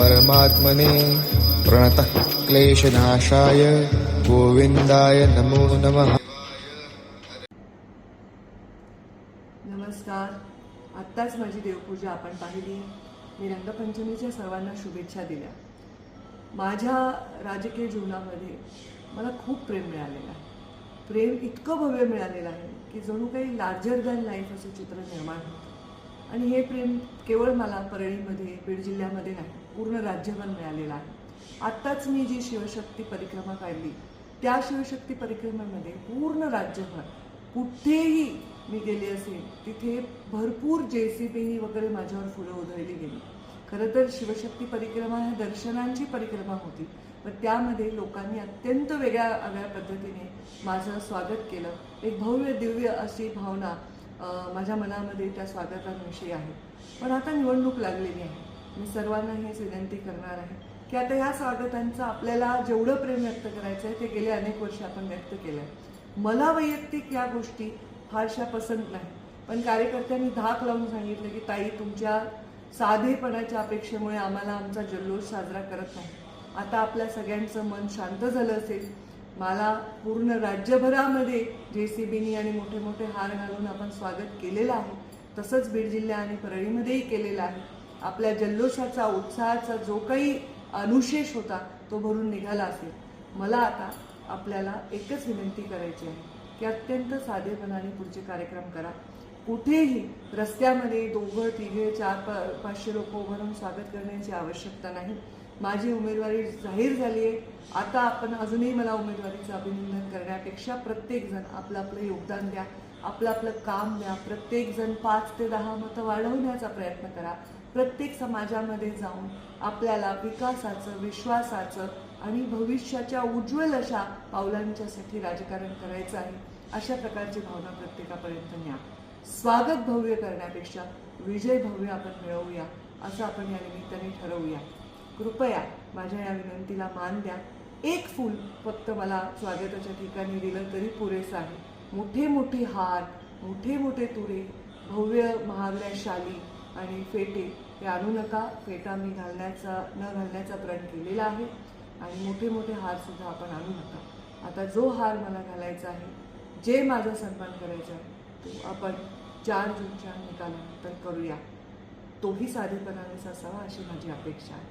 परमात्मने प्रणतक्लेशनाशाय गोविंदाय नमो नमः। नमस्कार आत्ताच माझी देवपूजा आपण पाहिली. मी रंगपंचमीच्या सर्वांना शुभेच्छा दिल्या. माझ्या राजकीय जीवनामध्ये मला खूप प्रेम मिळालेलं आहे. प्रेम इतकं भव्य मिळालेलं आहे की जणू काही लार्जर दॅन लाईफ असं चित्र निर्माण होतं. आणि हे प्रेम केवळ मला परळीमध्ये बीड जिल्ह्यामध्ये नाही पूर्ण राज्यभर मिळालेलं आहे. आत्ताच मी जी शिवशक्ती परिक्रमा काढली त्या शिवशक्ती परिक्रमेमध्ये पूर्ण राज्यभर कुठेही मी गेले असेल तिथे भरपूर जे सी बी वगैरे माझ्यावर फुलं उधळली गेली. खरं तर शिवशक्ती परिक्रमा ह्या दर्शनांची परिक्रमा होती पण त्यामध्ये लोकांनी अत्यंत वेगळ्या वेगळ्या पद्धतीने माझं स्वागत केलं. एक भव्य दिव्य अशी भावना माझ्या मनामध्ये त्या स्वागतांविषयी आहे. पण आता निवडणूक लागलेली आहे. मी सर्वांना हेच विनंती करणार आहे की आता ह्या स्वागतांचं आपल्याला जेवढं प्रेम व्यक्त करायचं आहे ते गेले अनेक वर्ष आपण व्यक्त केलं आहे मला वैयक्तिक या गोष्टी फारशा पसंत नाही पण कार्यकर्त्यांनी धाक लावून सांगितलं की ताई तुमच्या साधेपणाच्या अपेक्षेमुळे आम्हाला आमचा जल्लोष साजरा करत नाही. आता आपल्या सगळ्यांचं मन शांत झालं असेल मला पूर्ण राज्यभरामध्ये जे सी बीनी आणि मोठे मोठे हार घालून आपण स्वागत केलेलं आहे. तसंच बीड जिल्हा आणि परळीमध्येही केलेलं आहे. आपल्या जल्लोषाचा उत्साहाचा जो काही अनुशेष होता तो भरून निघाला असेल. मला आता आपल्याला एकच विनंती करायची आहे की अत्यंत साधेपणाने पुढचे कार्यक्रम करा. कुठेही रस्त्यामध्ये दोघं तिघे चार पा पाचशे लोक उभं राहून स्वागत करण्याची आवश्यकता नाही. माझी उमेदवारी जाहीर झाली आहे. आता आपण अजूनही मला उमेदवारीचं अभिनंदन करण्यापेक्षा प्रत्येकजण आपलं आपलं योगदान द्या आपलं आपलं काम द्या. प्रत्येकजण पाच ते दहा मतं वाढवण्याचा प्रयत्न करा. प्रत्येक समाजामध्ये जाऊन आपल्याला विकासाचं विश्वासाचं आणि भविष्याच्या उज्ज्वल अशा पावलांच्यासाठी राजकारण करायचं आहे. अशा प्रकारची भावना प्रत्येकापर्यंत न्या. स्वागत भव्य करण्यापेक्षा विजय भव्य आपण मिळवूया असं आपण या निमित्ताने ठरवूया. कृपया माझ्या या विनंतीला मान द्या. एक फूल फक्त मला स्वागताच्या ठिकाणी दिलं तरी पुरेसं आहे. मोठे मोठे हार मोठे मोठे तुरे भव्य महागड्या शाली आणि फेटे हे आणू नका. फेटा मी घालण्याचा न घालण्याचा प्रण केलेला आहे आणि मोठे मोठे हारसुद्धा आपण आणू नका. आता जो हार मला घालायचा आहे जे माझा सन्मान करायचा आहे तो आपण चार जूनच्या निकालानंतर करूया. तोही साधेपणानेच असावा अशी माझी अपेक्षा आहे.